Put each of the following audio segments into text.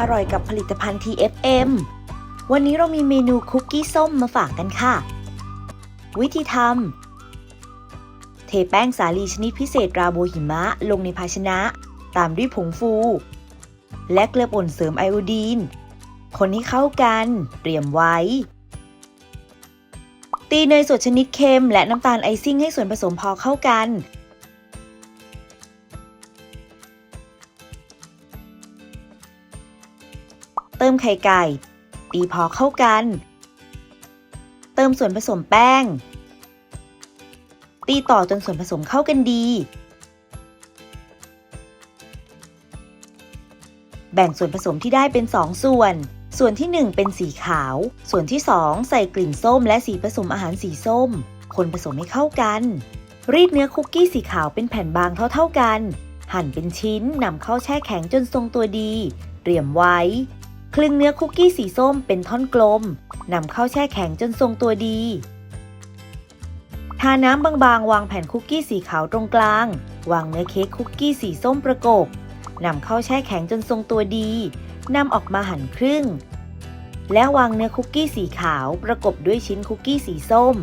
อร่อยกับผลิตภัณฑ์ TFM วันนี้เรามีเมนูคุกกี้ส้มมาฝากกันค่ะ วิธีทำเทแป้งสาลีชนิดพิเศษราโบหิมะลงในภาชนะ ตามด้วยผงฟู และเกลือป่นเสริมไอโอดีน คนให้เข้ากันเตรียมไว้ ตีเนยสดชนิดเค็มและน้ำตาลไอซิ่งให้ส่วนผสมพอเข้ากัน เติมไข่ไก่ ตีพอเข้ากัน เติมส่วนผสมแป้ง ตีต่อจนส่วนผสมเข้ากันดี แบ่งส่วนผสมที่ได้เป็น 2 ส่วน ส่วนที่ 1 เป็นสีขาว ส่วนที่ 2 ใส่กลิ่นส้มและสีผสมอาหารสีส้ม คนผสมให้เข้ากัน รีดเนื้อคุกกี้สีขาวเป็นแผ่นบางเท่าๆกันหั่นเป็นชิ้นนำเข้าแช่แข็งจนทรงตัวดี เตรียมไว้ คลึงเนื้อคุกกี้สีส้มเป็นท่อนกลมนำเข้าแช่แข็งจนทรงตัวดี ทาน้ำบางๆ วางแผ่นคุกกี้สีขาวตรงกลาง วางเนื้อเค้กคุกกี้สีส้มประกบนำเข้าแช่แข็งจนทรงตัวดีนำออกมาหั่นครึ่ง และวางเนื้อคุกกี้สีขาวประกบด้วยชิ้นคุกกี้สีส้ม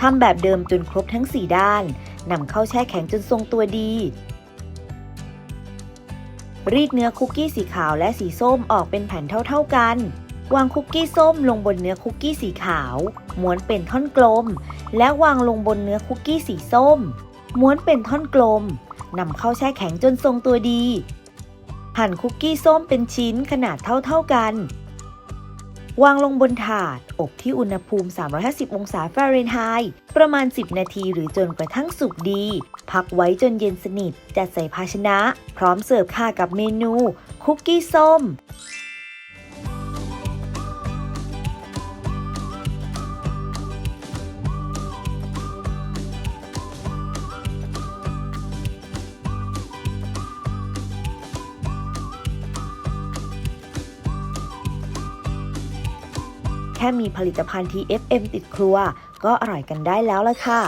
ทำแบบเดิมจนครบทั้ง 4 ด้านนำเข้าแช่แข็งจนทรงตัวดี รีดเนื้อคุกกี้สีขาวและสีส้มออกเป็นแผ่นเท่า ๆกัน วางคุกกี้ส้มลงบนเนื้อคุกกี้สีขาว ม้วนเป็นท่อนกลม และวางลงบนเนื้อคุกกี้สีส้ม ม้วนเป็นท่อนกลมนำเข้าแช่แข็งจนทรงตัวดี หั่นคุกกี้ส้มเป็นชิ้นขนาดเท่าๆกัน วางลงบนถาด อบที่อุณหภูมิ 350 องศาฟาเรนไฮต์ประมาณ 10 นาทีหรือจนกระทั่งสุกดี พักไว้จนเย็นสนิทจัดใส่ภาชนะ พร้อมเสิร์ฟค่ะกับเมนู คุกกี้ส้ม แค่มีผลิตภัณฑ์ TFM ติดครัว ก็อร่อยกันได้แล้วละค่ะ